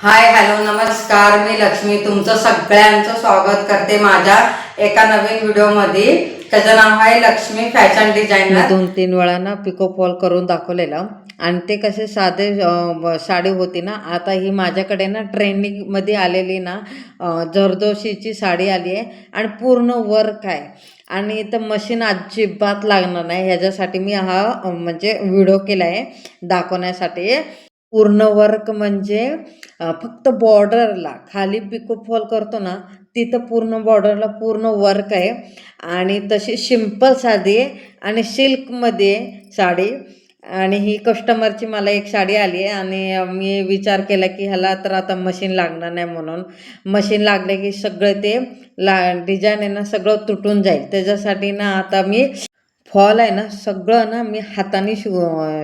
Hi hello नमस्कार. मी लक्ष्मी. तुमचं सगळ्यांचं स्वागत करते माझ्या एका नवीन व्हिडिओमध्ये. त्याचं नाव आहे लक्ष्मी फॅशन डिझाईन दोन तीन वेळा ना पिको फॉल करून दाखवलेलं. आणि ते कसे साधे साडी होती ना आता ही माझ्याकडे ना ट्रेंडिंगमध्ये आलेली ना जरदोशीची साडी आली आहे. आणि पूर्ण वर्क आहे. आणि इथं मशीन अजिबात लागणार नाही. ह्याच्यासाठी मी हा म्हणजे व्हिडिओ केला आहे दाखवण्यासाठी. पूर्ण वर्क म्हणजे फक्त बॉर्डरला खाली पिको फॉल करतो ना तिथं पूर्ण बॉर्डरला पूर्ण वर्क आहे. आणि तशी सिंपल साधी आहे आणि सिल्कमध्ये साडी. आणि ही कस्टमरची मला एक साडी आली आहे आणि मी विचार केला की ह्याला तर आता मशीन लागणार नाही म्हणून. मशीन लागले की सगळं ते ला डिझाईन आहे ना सगळं तुटून जाईल. त्याच्यासाठी ना आता मी फॉल आहे ना सगळं ना मी हाताने शिव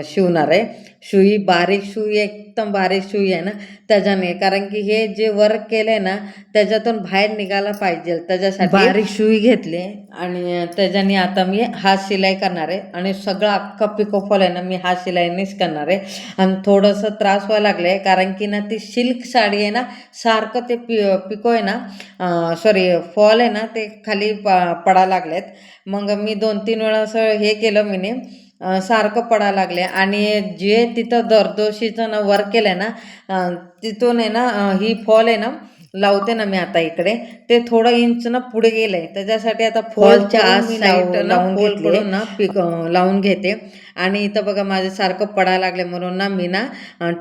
शिवणार आहे. सुई बारीक सुई एकदम बारीक सुई आहे ना त्याच्याने. कारण की हे जे वर्क केलं ना त्याच्यातून बाहेर निघायला पाहिजे. त्याच्यासाठी बारीक सुई घेतली. आणि त्याच्याने आता मी हात शिलाई करणार आहे. आणि सगळं अख्खा पिको फॉल आहे ना मी हात शिलाईनेच करणार आहे. आणि थोडंसं त्रास व्हायला लागलं आहे कारण की ना ती सिल्क साडी आहे ना सारखं ते पि पिको आहे ना सॉरी फॉल आहे ना ते खाली प पडायला लागलेत. मग मी दोन तीन वेळा असं हे केलं मीने. सारखं पडायला लागले. आणि जे तिथं दरदोशीचं ना वर्क केलं आहे ना तिथून आहे ना ही फॉल आहे ना लावते ना मी आता इकडे. ते थोडं इंच ना पुढे गेलंय. त्याच्यासाठी आता फॉलच्या आज साईड लावून ना पिक लावून घेते. आणि इथं बघा माझे सारखं पडायला लागले म्हणून ना मी ना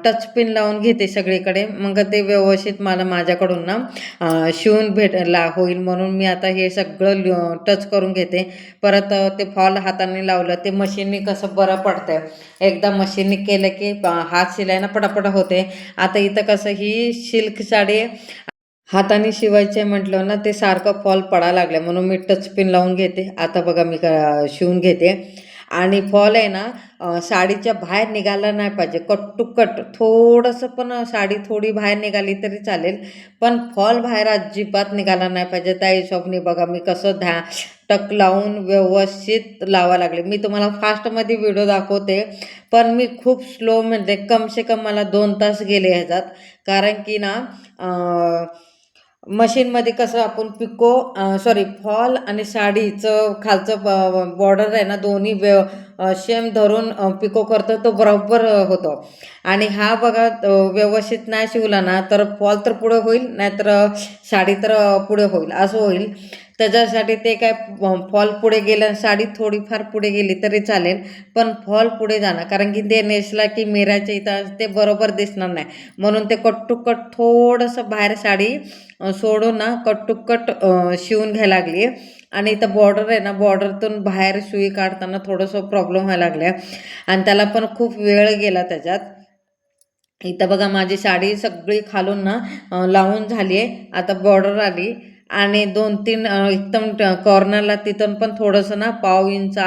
टच पिन लावून घेते सगळीकडे. मग ते व्यवस्थित मला माझ्याकडून ना शिवून भेट ला होईल म्हणून मी आता हे सगळं टच करून घेते. परत ते फॉल हाताने लावलं ते मशीनने कसं बरं पडतंय. एकदा मशीनने केलं की हात शिलायला पटापट होते. आता इथं कसं ही सिल्क साडी. हाताने शिवायचे म्हटलं ना ते सारखं फॉल पडायला लागलं. म्हणून मी टचपिन लावून घेते. आता बघा मी क- शिवून घेते. आणि फॉल आहे ना साडीच्या बाहेर निघाला नाही पाहिजे. कट टू कट थोडंसं पण साडी थोडी बाहेर निघाली तरी चालेल. पण फॉल बाहेर अजिबात निघाला नाही पाहिजे. त्या हिशोबने बघा मी कसं ध्या टक लावून व्यवस्थित लावा लागले. मी तुम्हाला फास्टमध्ये व्हिडिओ दाखवते. पण मी खूप स्लो म्हणजे कमसे कम मला दोन तास गेले ह्याच्यात. कारण की ना मशीनमध्ये कसं आपण पिको सॉरी फॉल आणि साडीचं खालचं बॉर्डर आहे ना दोन्ही व्य शेम धरून पिको करतो तो बरोबर होतो. आणि हा बघा व्यवस्थित नाही शिवला ना तर फॉल तर पुढे होईल नाहीतर साडी तर पुढं पुढे होईल. असं होईल. त्याच्यासाठी ते काय फॉल पुढे गेलं साडी थोडीफार पुढे गेली तरी चालेल पण फॉल पुढे जाणार. कारण की ते नेसला की मिराच्या इथं ते बरोबर दिसणार नाही. म्हणून ते कट टू कट थोडंसं बाहेर साडी सोडून ना कट टू कट शिवून घ्यायला लागली. आणि इथं बॉर्डर आहे ना बॉर्डरतून बाहेर सुई काढताना थोडंसं प्रॉब्लेम व्हायला लागला आणि त्याला पण खूप वेळ गेला त्याच्यात. इथं बघा माझी साडी सगळी खालून ना लावून झाली आहे आता बॉर्डर आली. आणि दोन तीन एकदम कॉर्नरला तिथून पण थोडंसं ना पाव इंच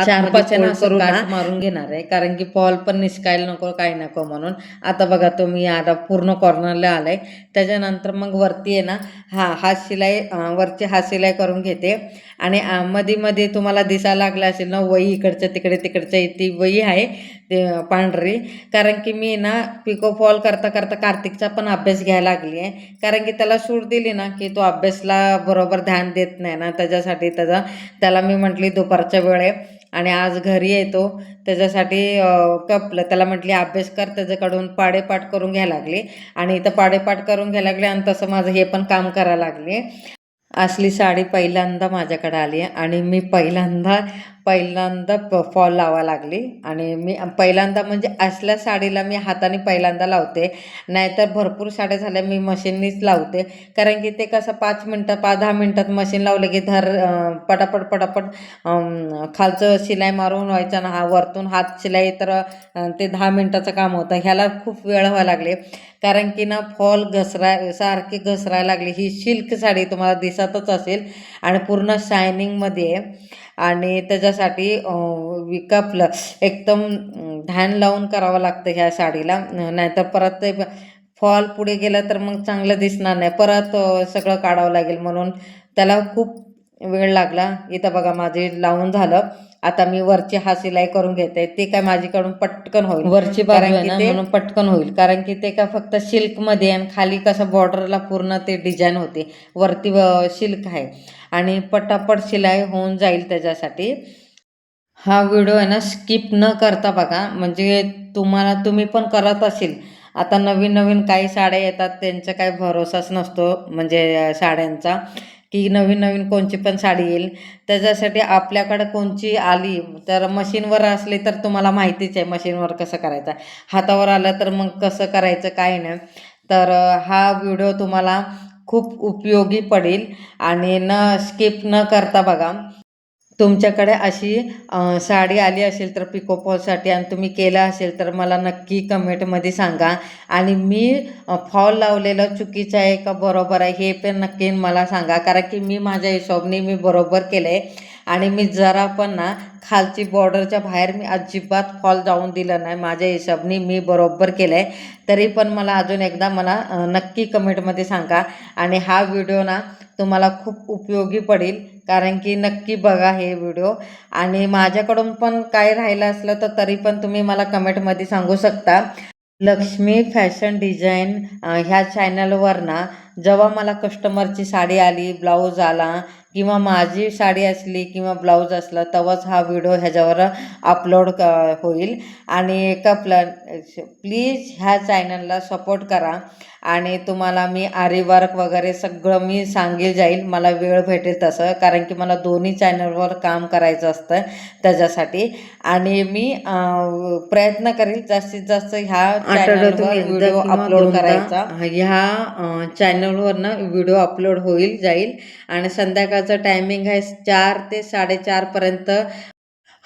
मारून घेणार आहे. कारण की फॉल पण निसकायला नको काही नको म्हणून. आता बघा तुम्ही आता पूर्ण कॉर्नरला आलाय. त्याच्यानंतर मग वरती आहे ना हा हात शिलाई वरची हात शिलाई करून घेते. आणि मध्ये मध्ये तुम्हाला दिसायला लागलं असेल ना वही इकडच्या तिकडे तिकडच्या ती वही आहे ते पांढरी. कारण की मी ना पिको फॉल करता करता कार्तिकचा पण अभ्यास घ्यायला लागली आहे. कारण की त्याला सूट दिली ना की तो अभ्यासला बरोबर ध्यान देत नाही ना त्याच्यासाठी त्याचा त्याला मी म्हटली दुपारच्या वेळे आणि आज घरी येतो त्याच्यासाठी कपलं त्याला म्हटली अभ्यास कर त्याच्याकडून पाडेपाठ करून घ्यायला लागली आणि इथं पाडेपाठ करून घ्यायला लागले आणि तसं माझं हे पण काम करायला लागले. असली साडी पहिल्यांदा माझ्याकडे आली आणि मी पहिल्यांदा पहिल्यांदा प फॉल लावा लागली. आणि मी पहिल्यांदा म्हणजे असल्या साडीला मी हाताने पहिल्यांदा लावते. नाहीतर भरपूर साड्या झाल्या मी मशीननीच लावते. कारण की ते कसं पाच मिनटं पाच दहा मिनटात मशीन लावलं की धर पटापट पटापट खालचं शिलाई मारून व्हायचं ना हा वरतून हात शिलाई तर ते दहा मिनटाचं काम होतं. ह्याला खूप वेळ व्हायला लागले. कारण की ना फॉल घसराय सारखी घसरायला लागली. ही शिल्क साडी तुम्हाला दिसतच असेल. आणि पूर्ण शायनिंगमध्ये आहे आणि त्याच्या अं, विकापलं. एकदम ध्यान लावून करावं लागतं ह्या साडीला. नाहीतर परत ते फॉल पुढे गेलं तर मग चांगलं दिसणार नाही. परत सगळं काढावं लागेल म्हणून त्याला खूप वेळ लागला. इथं बघा माझे लावून झालं. आता मी वरची हा सिलाई करून घेते. ते काय माझ्याकडून पटकन होईल. वरची म्हणून पटकन होईल. कारण की ते काय फक्त सिल्कमध्ये आणि खाली कसं बॉर्डरला पूर्ण ते डिझाईन होते. वरती सिल्क आहे. आणि पटापट शिलाई होऊन जाईल त्याच्यासाठी. हा व्हिडिओ आहे ना स्किप न करता बघा. म्हणजे तुम्हाला तुम्ही पण करत असेल. आता नवीन नवीन काही साड्या येतात त्यांचा काही भरोसाच नसतो म्हणजे साड्यांचा. की नवीन नवीन कोणची पण साडी येईल. त्याच्यासाठी आपल्याकडे कोणची आली तर मशीनवर असली तर तुम्हाला माहितीच आहे मशीनवर कसं करायचं. हातावर आलं तर मग कसं करायचं काय नाही. तर हा व्हिडिओ तुम्हाला खूप उपयोगी पडेल. आणि न स्किप न करता बघा. तुमच्याकडे अशी साडी आली असेल तर पिकोफॉलसाठी आणि तुम्ही केलं असेल तर मला नक्की कमेंटमध्ये सांगा. आणि मी फॉल लावलेलं चुकीचं आहे का बरोबर आहे हे पण नक्की मला सांगा. कारण की मी माझ्या हिशोबने मी बरोबर केलं आहे आणि मी जरा पण ना खालची बॉर्डरच्या बाहेर मी अजिबात फॉल जाऊन दिलं नाही. माझ्या हिशोबनी मी बरोबर केलं आहे तरी पण मला अजून एकदा मला नक्की कमेंटमध्ये सांगा. आणि हा व्हिडिओ ना तुम्हाला खूप उपयोगी पडेल. कारण की नक्की बघा हे व्हिडिओ आणि माझ्याकडून पण काय राहिलं असलं तर तरी पण तुम्ही मला कमेंटमध्ये सांगू शकता. लक्ष्मी फॅशन डिझाईन ह्या चॅनलवर ना जेव्हा मला कस्टमरची साडी आली ब्लाऊज आला किंवा माझी साडी असली किंवा ब्लाऊज असलं तेव्हाच हा व्हिडिओ ह्याच्यावर अपलोड क होईल. आणि एका प्ल प्लीज ह्या चॅनलला सपोर्ट करा. आणि तुम्हाला मी आरी वर्क वगैरे सगळं मी सांगेल जाईल. मला वेळ भेटेल तसं कारण की मला दोन्ही चॅनलवर काम करायचं असतं त्याच्यासाठी. आणि मी प्रयत्न करेल जास्तीत जास्त ह्या चॅनलवर व्हिडिओ अपलोड करायचा. ह्या चॅनलवर चॅनलवरनं व्हिडिओ अपलोड होईल जाईल. आणि संध्याकाळचं टायमिंग आहे चार ते साडेचारपर्यंत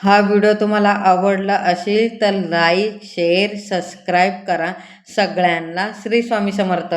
हा व्हिडिओ तुम्हाला आवडला असेल तर लाईक शेअर सबस्क्राईब करा. सगळ्यांना श्री स्वामी समर्थ.